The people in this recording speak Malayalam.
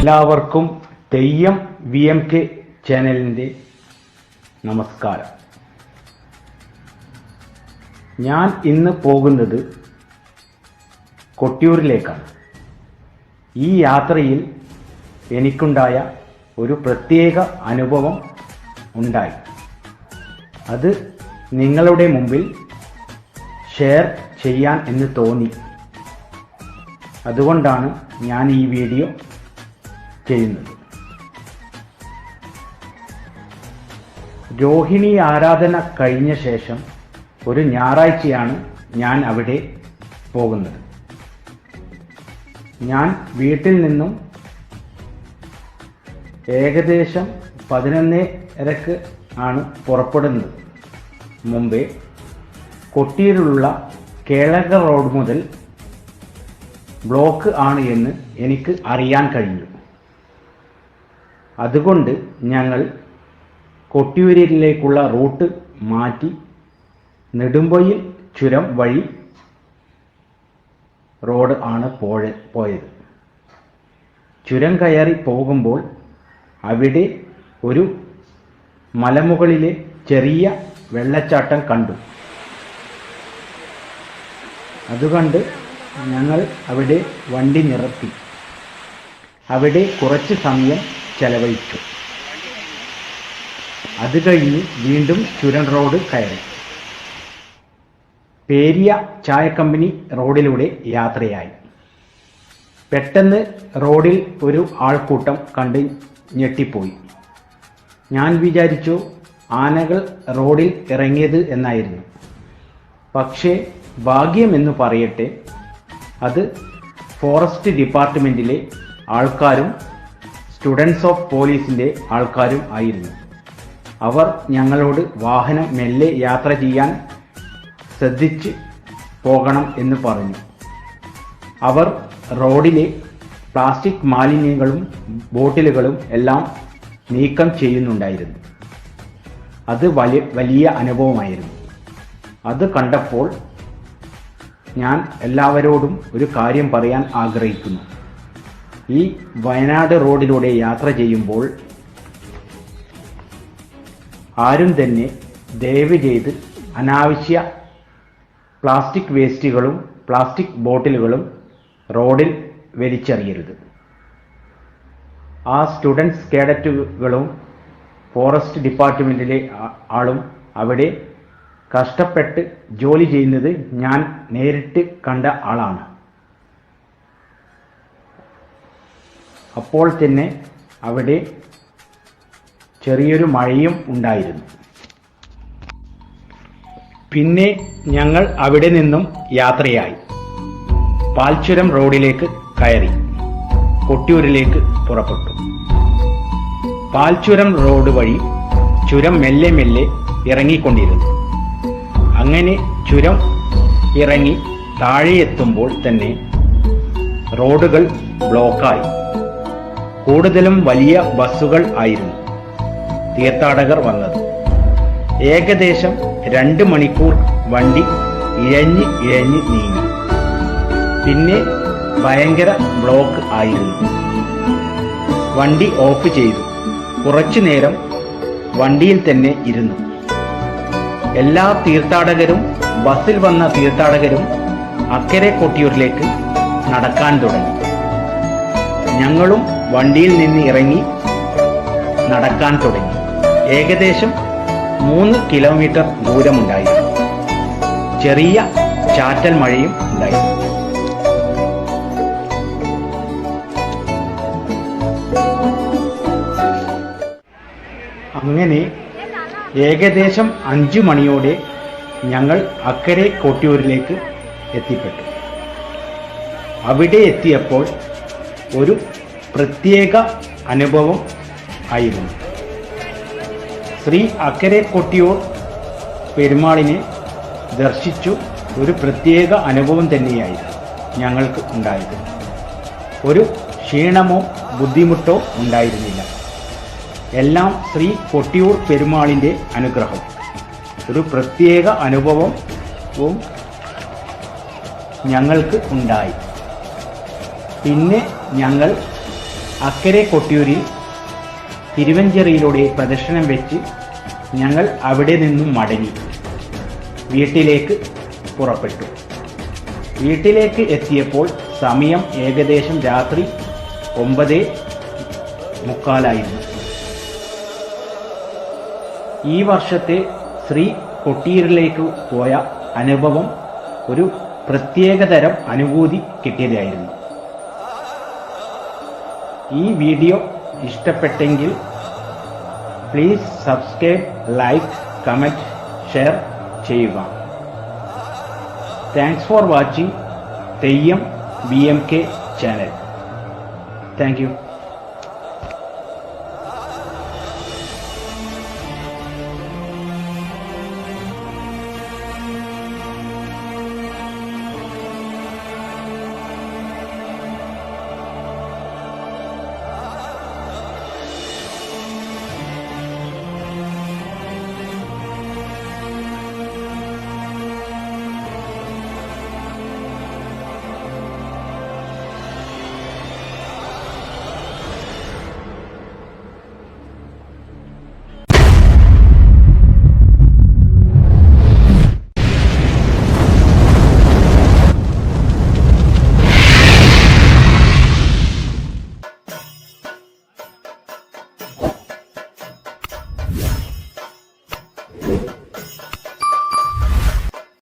എല്ലാവർക്കും തെയ്യം വി എം കെ ചാനലിന്റെ നമസ്കാരം. ഞാൻ ഇന്ന് പോകുന്നത് കൊട്ടിയൂരിലേക്കാണ്. ഈ യാത്രയിൽ എനിക്കുണ്ടായ ഒരു പ്രത്യേക അനുഭവം ഉണ്ടായി. അത് നിങ്ങളുടെ മുമ്പിൽ ഷെയർ ചെയ്യാൻ എന്ന് തോന്നി. അതുകൊണ്ടാണ് ഞാൻ ഈ വീഡിയോ ചെയ്യുന്നത്. രോഹിണി ആരാധന കഴിഞ്ഞ ശേഷം ഒരു ഞായറാഴ്ചയാണ് ഞാൻ അവിടെ പോകുന്നത്. ഞാൻ വീട്ടിൽ നിന്നും ഏകദേശം പതിനൊന്നരക്ക് ആണ് പുറപ്പെടുന്നത്. മുമ്പേ കൊട്ടിയിലുള്ള കേളക റോഡ് മുതൽ ബ്ലോക്ക് ആണ് എന്ന് എനിക്ക് അറിയാൻ കഴിഞ്ഞു. അതുകൊണ്ട് ഞങ്ങൾ കൊട്ടിയൂരിലേക്കുള്ള റൂട്ട് മാറ്റി നെടുമ്പൊയിൽ ചുരം വഴി റോഡ് ആണ് പോയ പോയത്. ചുരം കയറി പോകുമ്പോൾ അവിടെ ഒരു മലമുകളിലെ ചെറിയ വെള്ളച്ചാട്ടം കണ്ടു. അതുകൊണ്ട് ഞങ്ങൾ അവിടെ വണ്ടി നിർത്തി അവിടെ കുറച്ച് സമയം ചെലവഴിച്ചു. അത് കഴിഞ്ഞ് വീണ്ടും ചുരൻ റോഡ് കയറി. പേരിയ ചായ കമ്പനി റോഡിലൂടെ യാത്രയായി. പെട്ടെന്ന് റോഡിൽ ഒരു ആൾക്കൂട്ടം കണ്ട് ഞെട്ടിപ്പോയി. ഞാൻ വിചാരിച്ചു ആനകൾ റോഡിൽ ഇറങ്ങിയത് എന്നായിരുന്നു. പക്ഷേ ഭാഗ്യമെന്ന് പറയട്ടെ അത് ഫോറസ്റ്റ് ഡിപ്പാർട്ട്മെന്റിലെ ആൾക്കാരും സ്റ്റുഡൻസ് ഓഫ് പോലീസിന്റെ ആൾക്കാരും ആയിരുന്നു. അവർ ഞങ്ങളോട് വാഹനം മെല്ലെ യാത്ര ചെയ്യാൻ ശ്രദ്ധിച്ച് പോകണം എന്ന് പറഞ്ഞു. അവർ റോഡിലെ പ്ലാസ്റ്റിക് മാലിന്യങ്ങളും ബോട്ടിലുകളും എല്ലാം നീക്കം ചെയ്യുന്നുണ്ടായിരുന്നു. അത് വലിയ വലിയ അനുഭവമായിരുന്നു. അത് കണ്ടപ്പോൾ ഞാൻ എല്ലാവരോടും ഒരു കാര്യം പറയാൻ ആഗ്രഹിക്കുന്നു. ഈ വയനാട് റോഡിലൂടെ യാത്ര ചെയ്യുമ്പോൾ ആരും തന്നെ ദയവ് ചെയ്ത് അനാവശ്യ പ്ലാസ്റ്റിക് വേസ്റ്റുകളും പ്ലാസ്റ്റിക് ബോട്ടിലുകളും റോഡിൽ വലിച്ചെറിയരുത്. ആ സ്റ്റുഡൻസ് കേഡറ്റുകളും ഫോറസ്റ്റ് ഡിപ്പാർട്ട്മെന്റിലെ ആളും അവിടെ കഷ്ടപ്പെട്ട് ജോലി ചെയ്യുന്നത് ഞാൻ നേരിട്ട് കണ്ട ആളാണ്. അപ്പോൾ തന്നെ അവിടെ ചെറിയൊരു മഴയും ഉണ്ടായിരുന്നു. പിന്നെ ഞങ്ങൾ അവിടെ നിന്നും യാത്രയായി. പാൽച്ചുരം റോഡിലേക്ക് കയറി. കൊട്ടിയൂരിലേക്ക് പുറപ്പെട്ടു. പാൽച്ചുരം റോഡ് വഴി ചുരം മെല്ലെ മെല്ലെ ഇറങ്ങിക്കൊണ്ടിരുന്നു. അങ്ങനെ ചുരം ഇറങ്ങി താഴെ എത്തുമ്പോൾ തന്നെ റോഡുകൾ ബ്ലോക്കായി. കൂടുതലും വലിയ ബസ്സുകൾ ആയിരുന്നു. തീർത്ഥാടകർ വന്നത്. ഏകദേശം രണ്ട് മണിക്കൂർ വണ്ടി ഇഴഞ്ഞ് ഇഴഞ്ഞ് നീങ്ങി. പിന്നെ ഭയങ്കര ബ്ലോക്ക് ആയിരുന്നു. വണ്ടി ഓഫ് ചെയ്തു. കുറച്ചു നേരം വണ്ടിയിൽ തന്നെ ഇരുന്നു. എല്ലാ തീർത്ഥാടകരും ബസ്സിൽ വന്ന തീർത്ഥാടകരും അക്കരെ കൊട്ടിയൂരിലേക്ക് നടക്കാൻ തുടങ്ങി. ഞങ്ങളും വണ്ടിയിൽ നിന്ന് ഇറങ്ങി നടക്കാൻ തുടങ്ങി. ഏകദേശം മൂന്ന് കിലോമീറ്റർ ദൂരമുണ്ടായിരുന്നു. ചെറിയ ചാറ്റൽ മഴയും ഉണ്ടായിരുന്നു. അങ്ങനെ ഏകദേശം അഞ്ചു മണിയോടെ ഞങ്ങൾ അക്കരെ കോട്ടിയൂരിലേക്ക് എത്തിപ്പെട്ടു. അവിടെ എത്തിയപ്പോൾ ഒരു പ്രത്യേക അനുഭവം ആയിരുന്നു ശ്രീ അക്കരെ കൊട്ടിയൂർ പെരുമാളിനെ ദർശിച്ചു. ഒരു പ്രത്യേക അനുഭവം തന്നെയായിരുന്നു ഞങ്ങൾക്ക് ഉണ്ടായത്. ഒരു ക്ഷീണമോ ബുദ്ധിമുട്ടോ ഉണ്ടായിരുന്നില്ല. എല്ലാം ശ്രീ കൊട്ടിയൂർ പെരുമാളിന്റെ അനുഗ്രഹം. ഒരു പ്രത്യേക അനുഭവവും ഞങ്ങൾക്ക് ഉണ്ടായി. പിന്നെ ഞങ്ങൾ അക്കരെ കൊട്ടിയൂരിൽ തിരുവഞ്ചേറിയിലൂടെ പ്രദർശനം വെച്ച് ഞങ്ങൾ അവിടെ നിന്നും മടങ്ങി. വീട്ടിലേക്ക് പുറപ്പെട്ടു. വീട്ടിലേക്ക് എത്തിയപ്പോൾ സമയം ഏകദേശം രാത്രി ഒമ്പത് മുക്കാലായിരുന്നു. ഈ വർഷത്തെ ശ്രീ കൊട്ടിയൂരിലേക്ക് പോയ അനുഭവം ഒരു പ്രത്യേകതരം അനുഭൂതി കിട്ടിയതായിരുന്നു. ഈ വീഡിയോ ഇഷ്ടപ്പെട്ടെങ്കിൽ please subscribe like comment share ചെയ്യുക. Thanks for watching Theyyam B M K channel thank you